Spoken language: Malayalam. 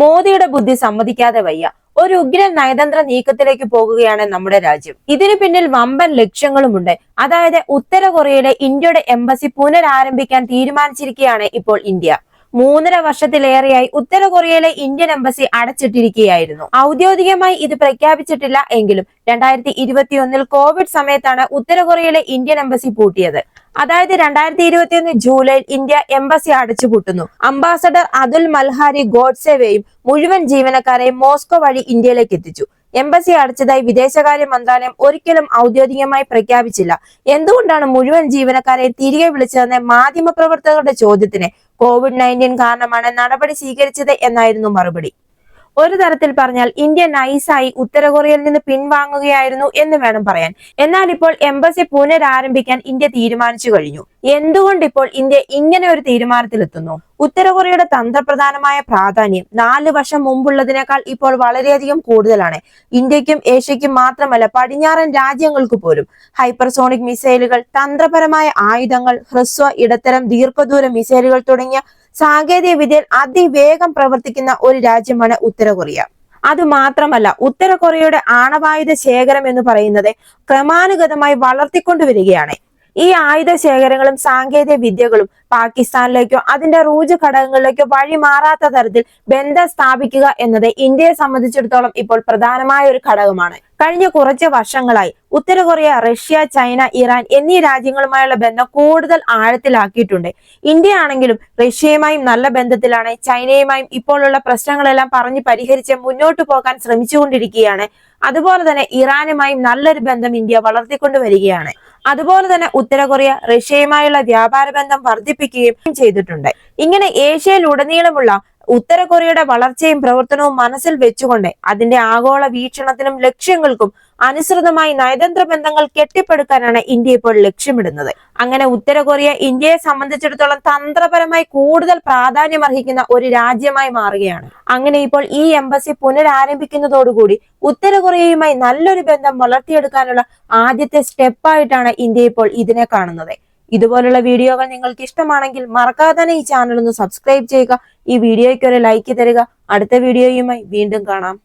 മോദിയുടെ ബുദ്ധി സമ്മതിക്കാതെ വയ്യ. ഒരു ഉഗ്ര നയതന്ത്ര നീക്കത്തിലേക്ക് പോകുകയാണ് നമ്മുടെ രാജ്യം. ഇതിനു പിന്നിൽ വമ്പൻ ലക്ഷ്യങ്ങളുമുണ്ട്. അതായത് ഉത്തര കൊറിയയിലെ ഇന്ത്യയുടെ എംബസി പുനരാരംഭിക്കാൻ തീരുമാനിച്ചിരിക്കുകയാണ് ഇപ്പോൾ ഇന്ത്യ. മൂന്നര വർഷത്തിലേറെയായി ഉത്തര കൊറിയയിലെ ഇന്ത്യൻ എംബസി അടച്ചിട്ടിരിക്കുകയായിരുന്നു. ഔദ്യോഗികമായി ഇത് പ്രഖ്യാപിച്ചിട്ടില്ല എങ്കിലും രണ്ടായിരത്തി ഇരുപത്തിയൊന്നിൽ കോവിഡ് സമയത്താണ് ഉത്തര കൊറിയയിലെ ഇന്ത്യൻ എംബസി പൂട്ടിയത്. അതായത് രണ്ടായിരത്തി ഇരുപത്തിയൊന്ന് ജൂലൈയിൽ ഇന്ത്യ എംബസി അടച്ചുപൂട്ടുന്നു അംബാസഡർ അതുൽ മൽഹാരി ഗോഡ്സെവെയും മുഴുവൻ ജീവനക്കാരെയും മോസ്കോ വഴി ഇന്ത്യയിലേക്ക് എത്തിച്ചു. എംബസി അടച്ചതായി വിദേശകാര്യ മന്ത്രാലയം ഒരിക്കലും ഔദ്യോഗികമായി പ്രഖ്യാപിച്ചില്ല. എന്തുകൊണ്ടാണ് മുഴുവൻ ജീവനക്കാരെ തിരികെ വിളിച്ചതെന്ന മാധ്യമപ്രവർത്തകരുടെ ചോദ്യത്തിന് കോവിഡ് നയന്റീൻ കാരണമാണ് നടപടി സ്വീകരിച്ചത് എന്നായിരുന്നു മറുപടി. ഒരു തരത്തിൽ പറഞ്ഞാൽ ഇന്ത്യ നൈസായി ഉത്തര കൊറിയയിൽ നിന്ന് പിൻവാങ്ങുകയായിരുന്നു എന്ന് വേണം പറയാൻ. എന്നാൽ ഇപ്പോൾ എംബസി പുനരാരംഭിക്കാൻ ഇന്ത്യ തീരുമാനിച്ചു കഴിഞ്ഞു. എന്തുകൊണ്ട് ഇപ്പോൾ ഇന്ത്യ ഇങ്ങനെ ഒരു തീരുമാനത്തിലെത്തുന്നു? ഉത്തര കൊറിയയുടെ തന്ത്രപ്രധാനമായ പ്രാധാന്യം നാല് വർഷം മുമ്പുള്ളതിനേക്കാൾ ഇപ്പോൾ വളരെയധികം കൂടുതലാണ്. ഇന്ത്യക്കും ഏഷ്യയ്ക്കും മാത്രമല്ല പടിഞ്ഞാറൻ രാജ്യങ്ങൾക്ക് പോലും. ഹൈപ്പർസോണിക് മിസൈലുകൾ തന്ത്രപരമായ ആയുധങ്ങൾ ഹ്രസ്വ ഇടത്തരം ദീർഘദൂര മിസൈലുകൾ തുടങ്ങിയ സാങ്കേതിക വിദ്യയിൽ അതിവേഗം പ്രവർത്തിക്കുന്ന ഒരു രാജ്യമാണ് ഉത്തര കൊറിയ അത് മാത്രമല്ല ഉത്തര കൊറിയയുടെ ആണവായുധ ശേഖരം എന്ന് പറയുന്നത് ക്രമാനുഗതമായി വളർത്തിക്കൊണ്ടുവരികയാണ് ഈ ആയുധ ശേഖരങ്ങളും സാങ്കേതിക വിദ്യകളും പാകിസ്ഥാനിലേക്കോ അതിന്റെ റൂജ് ഘടകങ്ങളിലേക്കോ വഴി മാറാത്ത തരത്തിൽ ബന്ധം സ്ഥാപിക്കുക എന്നത് ഇന്ത്യയെ സംബന്ധിച്ചിടത്തോളം ഇപ്പോൾ പ്രധാനമായ ഒരു ഘടകമാണ്. കഴിഞ്ഞ കുറച്ച് വർഷങ്ങളായി ഉത്തര കൊറിയ റഷ്യ ചൈന ഇറാൻ എന്നീ രാജ്യങ്ങളുമായുള്ള ബന്ധം കൂടുതൽ ആഴത്തിലാക്കിയിട്ടുണ്ട്. ഇന്ത്യ ആണെങ്കിലും റഷ്യയുമായും നല്ല ബന്ധത്തിലാണ്. ചൈനയുമായും ഇപ്പോഴുള്ള പ്രശ്നങ്ങളെല്ലാം പറഞ്ഞ് പരിഹരിച്ച് മുന്നോട്ട് പോകാൻ ശ്രമിച്ചുകൊണ്ടിരിക്കുകയാണ്. അതുപോലെ തന്നെ ഇറാനുമായും നല്ലൊരു ബന്ധം ഇന്ത്യ വളർത്തിക്കൊണ്ടുവരികയാണ് അതുപോലെ തന്നെ ഉത്തര കൊറിയ റഷ്യയുമായുള്ള വ്യാപാര ബന്ധം വർദ്ധിപ്പിക്കുകയും ചെയ്തിട്ടുണ്ട്. ഇങ്ങനെ ഏഷ്യയിലുടനീളമുള്ള ഉത്തര കൊറിയയുടെ വളർച്ചയും പ്രവർത്തനവും മനസ്സിൽ വെച്ചുകൊണ്ട് അതിന്റെ ആഗോള വീക്ഷണത്തിനും ലക്ഷ്യങ്ങൾക്കും അനുസൃതമായി നയതന്ത്ര ബന്ധങ്ങൾ കെട്ടിപ്പടുക്കാനാണ് ഇന്ത്യ ഇപ്പോൾ ലക്ഷ്യമിടുന്നത്. അങ്ങനെ ഉത്തര കൊറിയ ഇന്ത്യയെ സംബന്ധിച്ചിടത്തോളം തന്ത്രപരമായി കൂടുതൽ പ്രാധാന്യം അർഹിക്കുന്ന ഒരു രാജ്യമായി മാറുകയാണ്. അങ്ങനെ ഇപ്പോൾ ഈ എംബസി പുനരാരംഭിക്കുന്നതോടുകൂടി ഉത്തര കൊറിയയുമായി നല്ലൊരു ബന്ധം വളർത്തിയെടുക്കാനുള്ള ആദ്യത്തെ സ്റ്റെപ്പായിട്ടാണ് ഇന്ത്യ ഇപ്പോൾ ഇതിനെ കാണുന്നത്. ഇതുപോലുള്ള വീഡിയോകൾ നിങ്ങൾക്ക് ഇഷ്ടമാണെങ്കിൽ മറക്കാതെ തന്നെ ഈ ചാനൽ ഒന്ന് സബ്സ്ക്രൈബ് ചെയ്യുക. ഈ വീഡിയോയ്ക്ക് ഒരു ലൈക്ക് തരിക. അടുത്ത വീഡിയോയുമായി വീണ്ടും കാണാം.